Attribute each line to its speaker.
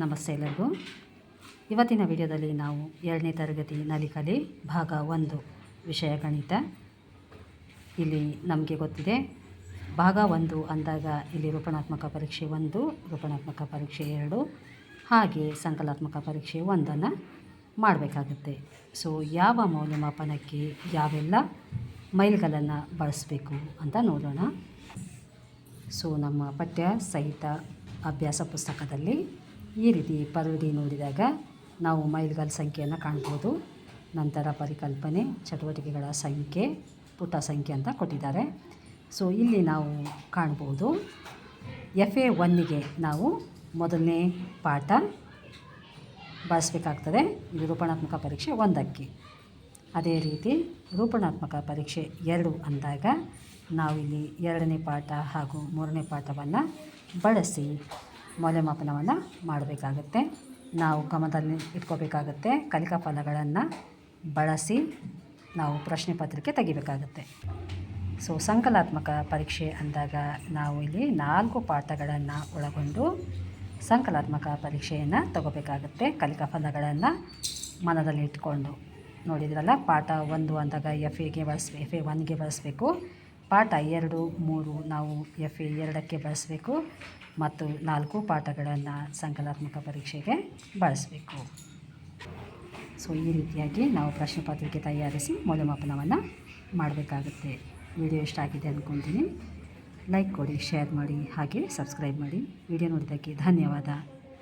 Speaker 1: ನಮಸ್ತೆ ಎಲ್ಲರಿಗೂ. ಇವತ್ತಿನ ವಿಡಿಯೋದಲ್ಲಿ ನಾವು ಎರಡನೇ ತರಗತಿ ನಲಿಕಲಿ ಭಾಗ ಒಂದು ವಿಷಯ ಗಣಿತ. ಇಲ್ಲಿ ನಮಗೆ ಗೊತ್ತಿದೆ, ಭಾಗ ಒಂದು ಅಂದಾಗ ಇಲ್ಲಿ ರೂಪಣಾತ್ಮಕ ಪರೀಕ್ಷೆ ಒಂದು, ರೂಪಣಾತ್ಮಕ ಪರೀಕ್ಷೆ ಎರಡು, ಹಾಗೆ ಸಂಕಲಾತ್ಮಕ ಪರೀಕ್ಷೆ ಒಂದನ್ನು ಮಾಡಬೇಕಾಗುತ್ತೆ. ಸೊ ಯಾವ ಮೌಲ್ಯಮಾಪನಕ್ಕೆ ಯಾವೆಲ್ಲ ಮೈಲ್ಗಳನ್ನು ಬಳಸಬೇಕು ಅಂತ ನೋಡೋಣ. ಸೊ ನಮ್ಮ ಪಠ್ಯ ಸಹಿತ ಅಭ್ಯಾಸ ಪುಸ್ತಕದಲ್ಲಿ ಈ ರೀತಿ ಪರಡಿ ನೋಡಿದಾಗ ನಾವು ಮೈಲ್ಗಲ್ ಸಂಖ್ಯೆಯನ್ನು ಕಾಣ್ಬೋದು. ನಂತರ ಪರಿಕಲ್ಪನೆ, ಚಟುವಟಿಕೆಗಳ ಸಂಖ್ಯೆ, ಪುಟ ಸಂಖ್ಯೆ ಅಂತ ಕೊಟ್ಟಿದ್ದಾರೆ. ಸೊ ಇಲ್ಲಿ ನಾವು ಕಾಣ್ಬೋದು. ಎಫ್ ಎ ಒನ್ನಿಗೆ ನಾವು ಮೊದಲನೇ ಪಾಠ ಬಳಸಬೇಕಾಗ್ತದೆ. ಇದು ರೂಪಣಾತ್ಮಕ ಪರೀಕ್ಷೆ ಒಂದಕ್ಕೆ. ಅದೇ ರೀತಿ ರೂಪಣಾತ್ಮಕ ಪರೀಕ್ಷೆ ಎರಡು ಅಂದಾಗ ನಾವಿಲ್ಲಿ ಎರಡನೇ ಪಾಠ ಹಾಗೂ ಮೂರನೇ ಪಾಠವನ್ನು ಬಳಸಿ ಮೌಲ್ಯಮಾಪನವನ್ನು ಮಾಡಬೇಕಾಗತ್ತೆ. ನಾವು ಗಮನದಲ್ಲಿ ಇಟ್ಕೋಬೇಕಾಗತ್ತೆ. ಕಲಿಕಾ ಫಲಗಳನ್ನು ಬಳಸಿ ನಾವು ಪ್ರಶ್ನೆ ಪತ್ರಿಕೆ ತೆಗಿಬೇಕಾಗತ್ತೆ. ಸೊ ಸಂಕಲಾತ್ಮಕ ಪರೀಕ್ಷೆ ಅಂದಾಗ ನಾವು ಇಲ್ಲಿ ನಾಲ್ಕು ಪಾಠಗಳನ್ನು ಒಳಗೊಂಡು ಸಂಕಲಾತ್ಮಕ ಪರೀಕ್ಷೆಯನ್ನು ತಗೋಬೇಕಾಗುತ್ತೆ. ಕಲಿಕಾ ಫಲಗಳನ್ನು ಮನದಲ್ಲಿ ಇಟ್ಕೊಂಡು ನೋಡಿದ್ರಲ್ಲ, ಪಾಠ ಒಂದು ಅಂದಾಗ ಎಫ್ ಎಗೆ ಬಳಸ್ಬೇಕು ಎಫ್ ಎ ಒನ್ಗೆ ಬಳಸಬೇಕು. ಪಾಠ ಎರಡು, ಮೂರು ನಾವು ಎಫ್ ಎ ಎರಡಕ್ಕೆ ಬಳಸಬೇಕು ಮತ್ತು ನಾಲ್ಕು ಪಾಠಗಳನ್ನು ಸಂಕಲಾತ್ಮಕ ಪರೀಕ್ಷೆಗೆ ಬಳಸಬೇಕು. ಸೊ ಈ ರೀತಿಯಾಗಿ ನಾವು ಪ್ರಶ್ನೆ ಪತ್ರಿಕೆ ತಯಾರಿಸಿ ಮೌಲ್ಯಮಾಪನವನ್ನು ಮಾಡಬೇಕಾಗುತ್ತೆ. ವಿಡಿಯೋ ಇಷ್ಟ ಆಗಿದೆ ಅಂದ್ಕೊತೀನಿ ಲೈಕ್ ಕೊಡಿ, ಶೇರ್ ಮಾಡಿ, ಹಾಗೆ ಸಬ್ಸ್ಕ್ರೈಬ್ ಮಾಡಿ. ವಿಡಿಯೋ ನೋಡಿದ್ದಕ್ಕೆ ಧನ್ಯವಾದ.